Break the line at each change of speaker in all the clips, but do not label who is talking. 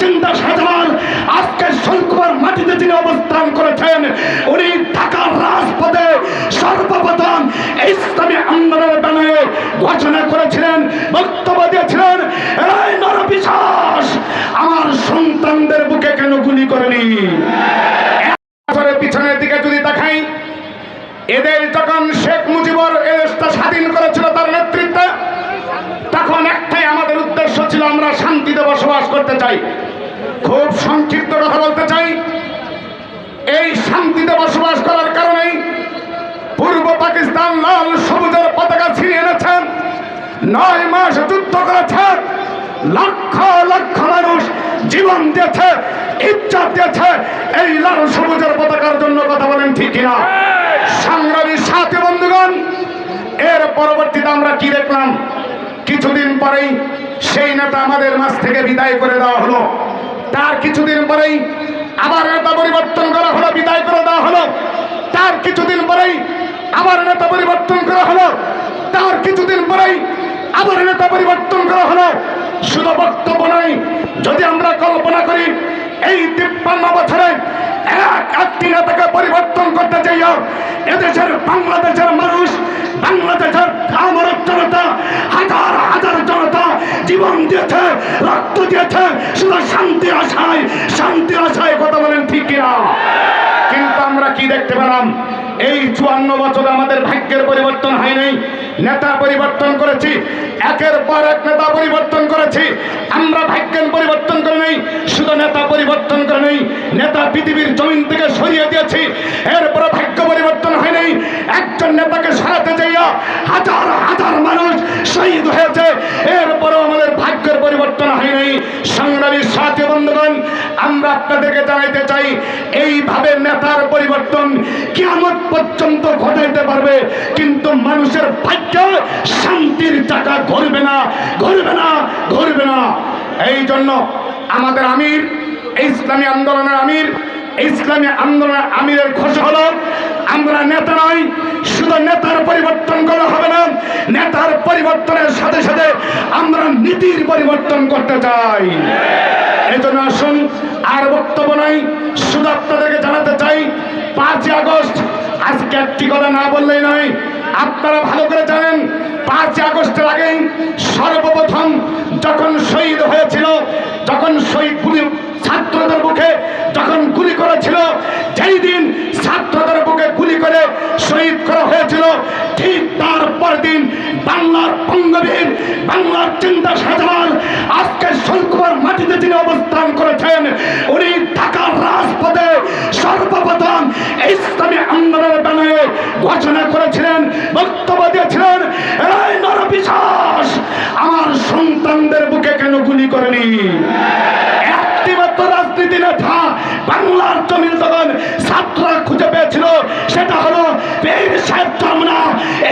চিন্তা সাজাবার আজকে শৈলকুমার মাটিতে যিনি অবস্থান করেছেন। উনি ঢাকার রাজপথে সর্বপ্রথম ইসলামী আন্দোলনের ব্যানারে ঘোষণা করেছিলেন, বক্তব্য দিয়েছিলেন, এই নরবিশ্বাস আমার সন্তানদের বুকে কেন গুলি করেনি? পিছনের দিকে যদি দেখাই এদের যখন শেখ মুজিবর এ দেশটা স্বাধীন করেছিল তার নেতৃত্বে তখন একটাই আমাদের উদ্দেশ্য ছিল আমরা শান্তিতে বসবাস করতে চাই। খুব সংক্ষিপ্ত কথা বলতে চাই। এই শান্তিতে বসবাস করার কারণেই পূর্ব পাকিস্তান লাল সবুজের পতাকা ছিনিয়ে এনেছেন নয় মাস যুদ্ধ করেছেন লক্ষ লক্ষ মানুষ জীবন দিয়েছে ইজ্জত দিয়েছে। এই লাল সবুজের পতাকার জন্য কথা বলেন ঠিক কিনা? সংগ্রামী সাথী বন্ধুগণ এর পরবর্তীতে আমরা কি দেখলাম? কিছুদিন পরেই সেই নেতা আমাদের মাঝ থেকে বিদায় করে দেওয়া হলো। তার কিছুদিন পরেই আবার নেতা পরিবর্তন করা হলো, বিদায় করে দেওয়া হলো। তার কিছুদিন পরেই আবার নেতা পরিবর্তন করা হলো। তার কিছুদিন পরেই আবার নেতা পরিবর্তন করা হলো। শুধু বক্তব্য নয়, যদি আমরা কল্পনা করি, এই তিপ্পান্ন বছরে এক একটি নেতাকে পরিবর্তন করতে চাইয়া এদেশের বাংলাদেশের মানুষ বাংলাদেশের আমার জনতা হাজার হাজার জনতা জীবন দিয়েছে রক্ত দিয়েছে শুধু শান্তির আশায় শান্তির আশায় কথা বলেন ঠিক কিনা? কিন্তু আমরা কি দেখতে পেলাম? এই চুয়ান্ন বছর আমাদের ভাগ্যের পরিবর্তন হয়নি নেতা পরিবর্তন করেছি। একের পর এক নেতা পরিবর্তন করেছি। আমরা ভাগ্যের পরিবর্তন করে নেই। শুধু নেতা পরিবর্তন করে নেই। নেতা পৃথিবীর জমিন থেকে সরিয়ে দিয়েছি। এরপরে ভাগ্য পরিবর্তন হয়নি একজন নেতাকে সরাতে যাইয়া হাজার হাজার মানুষ শহীদ হয়েছে এরপরেও আমাদের ভাগ্যের পরিবর্তন হয়নি সংগ্রামী সাথী, বন্ধুগণ, আমরা আপনাদেরকে জানাইতে চাই, এইভাবে নেতার পরিবর্তন কিয়ামত পর্যন্ত ঘটাইতে পারবে, কিন্তু মানুষের ভাগ্য শান্তির চাকা ঘুরবে না ঘুরবে না ঘুরবে না। এই জন্য আমাদের আমির ইসলামী আন্দোলনের আমির ইসলামী আন্দোলনের আমিরের ঘোষণা হলো আমরা নেতা নই, শুধু নেতার পরিবর্তন করা হবে না, নেতার পরিবর্তনের সাথে সাথে আমরা নীতির পরিবর্তন করতে চাই। এই জন্য আসুন, আর বক্তব্য নাই, শুধু আপনাদেরকে জানাতে চাই, পাঁচই আগস্ট, আজকে একটি কথা না বললেই নয়, আপনারা ভালো করে জানেন, পাঁচই আগস্টের আগে সর্বপ্রথম যখন শহীদ হয়েছিল, যখন শহীদ ছাত্রদের বুকে যখন গুলি করেছিল, যেই দিন ছাত্রদের বুকে গুলি করে শহীদ করা হয়েছিল। ঠিক তারপর দিন বাংলার বঙ্গবীর, বাংলার চিন্তা সাজাবার আজকে শৈলকুমার মাটিতে যিনি অবস্থান করেছেন, উনি ঢাকার রাজপথে সর্বপ্রথম ইসলামী আন্দোলনের ব্যানারে ঘোষণা করেছিলেন, বক্তব্য দিয়েছিলেন, এই নরবিশ্বাস আমার সন্তানদের বুকে কেন গুলি করেনি? একটিমাত্র রাজনীতি নেতা বাংলার জমির যখন ছাত্ররা খুঁজে পেয়েছিল সেটা হলো, বীর সাহেব চরমনা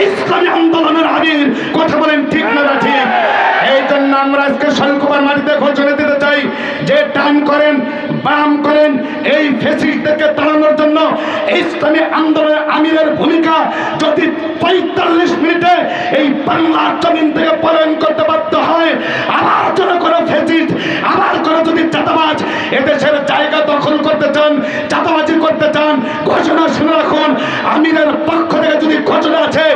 ইসলামী আন্দোলনের আমির। কথা বলেন ঠিক না ঠিক? এই জন্য আমরা আজকে শৈলকুমার মাটিতে ঘোষণা দিতে চাই, যে টান করেন, বাম করেন, এই ফেসিলিটিকে তাড়ানোর জন্য ইসলামী আন্দোলনের আমিরের ভূমিকা যদি পঁয়তাল্লিশ মিনিটে এই বাংলার জমিন থেকে পলায়ন করতে বাধ্য হয়, আবার যেন কোনো ফেসিস্ট আবার কোনো যদি চাঁদাবাজ এদেশের জায়গা দখল করতে চান করতে চান, ঘোষণা শুনে রাখুন। আমিরের পক্ষ থেকে যদি ঘোষণা আছে,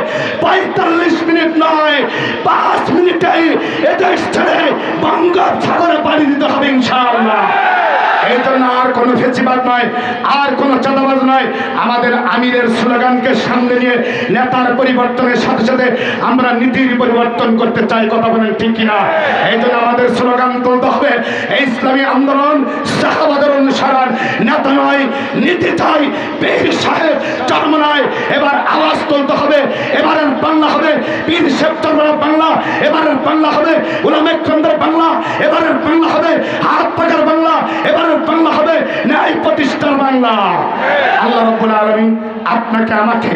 পঁয়তাল্লিশ মিনিট নয়, পাঁচ মিনিটেই এদেশ ছেড়ে বঙ্গোপসাগরে পাড়ি দিতে হবে ইনশাআল্লাহ। এই জন্য আর কোনো ফেসিবাদ নয়, আর কোনো চাঁদাবাজ নয়। আমাদের আমিরের স্লোগানকে সামনে নিয়ে নেতার পরিবর্তনের সাথে সাথে আমরা নীতির পরিবর্তন করতে চাই, কথা বলেন ঠিক কিনা? এই জন্য আমাদের স্লোগান তুলতে হবে, এই ইসলামী আন্দোলন শাহবাদের অনুসরণ। নেতা নয়, নীতি চাই বীর সাহেব জন্ম নয়। এবার আওয়াজ তুলতে হবে এবারের বাংলা হবে। বীর সাহেব বাংলা। এবারের বাংলা হবে উলামেকন্দের বাংলা। এবারের বাংলা হবে হাত পাকার বাংলা এবারের বাংলা হবে ন্যায় আল্লাহ। রব্বুল আলমী আপনাকে, আমাকে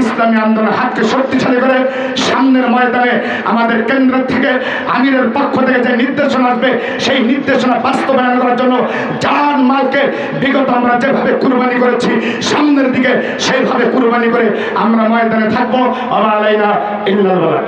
ইসলামী আন্দোলনের হাতকে শক্তিশালী করে সামনের ময়দানে আমাদের কেন্দ্র থেকে আমিরের পক্ষ থেকে যে নির্দেশনা আসবে, সেই নির্দেশনা বাস্তবায়ন করার জন্য জান মালকে বিগত আমরা যেভাবে কুরবানি করেছি, সামনের দিকে সেইভাবে কুরবানি করে আমরা ময়দানে থাকব। আমার আলাইনা ইল্লাল বালা।